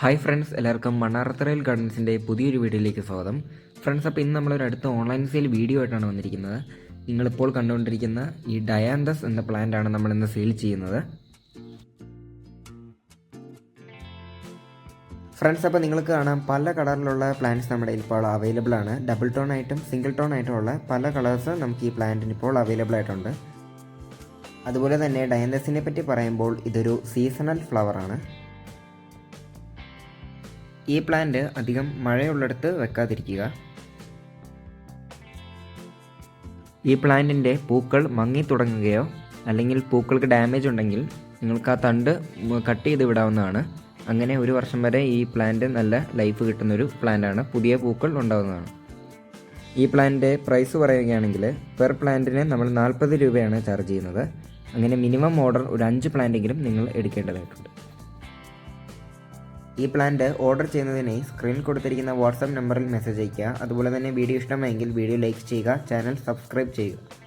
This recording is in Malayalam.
ഹായ് ഫ്രണ്ട്സ് എല്ലാവർക്കും മണ്ണാറത്തറയിൽ ഗാർഡൻസിന്റെ പുതിയൊരു വീഡിയോയിലേക്ക് സ്വാഗതം. ഫ്രണ്ട്സ് അപ്പോൾ ഇന്ന് നമ്മളൊരു അടുത്ത ഓൺലൈൻ സെയിൽ വീഡിയോ ആയിട്ടാണ് വന്നിരിക്കുന്നത്. നിങ്ങളിപ്പോൾ കണ്ടുകൊണ്ടിരിക്കുന്ന ഈ ഡയാന്തസ് എന്ന പ്ലാന്റ് ആണ് നമ്മൾ ഇന്ന് സെയിൽ ചെയ്യുന്നത്. ഫ്രണ്ട്സ് അപ്പോൾ നിങ്ങൾക്ക് കാണാം പല കളറിലുള്ള പ്ലാന്റ്സ് നമ്മുടെ ഇപ്പോൾ അവൈലബിൾ ആണ്. ഡബിൾ ടോൺ ആയിട്ടും സിംഗിൾ ടോൺ ആയിട്ടും ഉള്ള പല കളേഴ്സ് നമുക്ക് ഈ പ്ലാന്റിന് ഇപ്പോൾ അവൈലബിൾ ആയിട്ടുണ്ട്. അതുപോലെ തന്നെ ഡയന്തസിനെ പറ്റി പറയുമ്പോൾ ഇതൊരു സീസണൽ ഫ്ലവർ ആണ്. ഈ പ്ലാന്റ് അധികം മഴയുള്ളിടത്ത് വെക്കാതിരിക്കുക. ഈ പ്ലാന്റിന്റെ പൂക്കൾ മങ്ങി തുടങ്ങുകയോ അല്ലെങ്കിൽ പൂക്കൾക്ക് ഡാമേജ് ഉണ്ടെങ്കിൽ നിങ്ങൾക്ക് ആ തണ്ട് കട്ട് ചെയ്ത് വിടാവുന്നതാണ്. അങ്ങനെ ഒരു വർഷം വരെ ഈ പ്ലാന്റ് നല്ല ലൈഫ് കിട്ടുന്നൊരു പ്ലാന്റാണ്. പുതിയ പൂക്കൾ ഉണ്ടാകുന്നതാണ് ഈ പ്ലാന്റിന്റെ പ്രൈസ് പറയുകയാണെങ്കിൽ പെർ പ്ലാന്റിന് നമ്മൾ നാൽപ്പത് രൂപയാണ് ചാർജ് ചെയ്യുന്നത്. അങ്ങനെ മിനിമം ഓർഡർ ഒരു അഞ്ച് പ്ലാന്റെങ്കിലും നിങ്ങൾ എടുക്കേണ്ടതായിട്ടുണ്ട്. ഈ പ്ലാന്റ് ഓർഡർ ചെയ്യുന്നതിനായി സ്ക്രീൻ കൊടുത്തിരിക്കുന്ന വാട്സാപ്പ് നമ്പറിൽ മെസ്സേജ് അയയ്ക്കുക. അതുപോലെ തന്നെ വീഡിയോ ഇഷ്ടമായെങ്കിൽ വീഡിയോ ലൈക്ക് ചെയ്യുക ചാനൽ സബ്സ്ക്രൈബ് ചെയ്യുക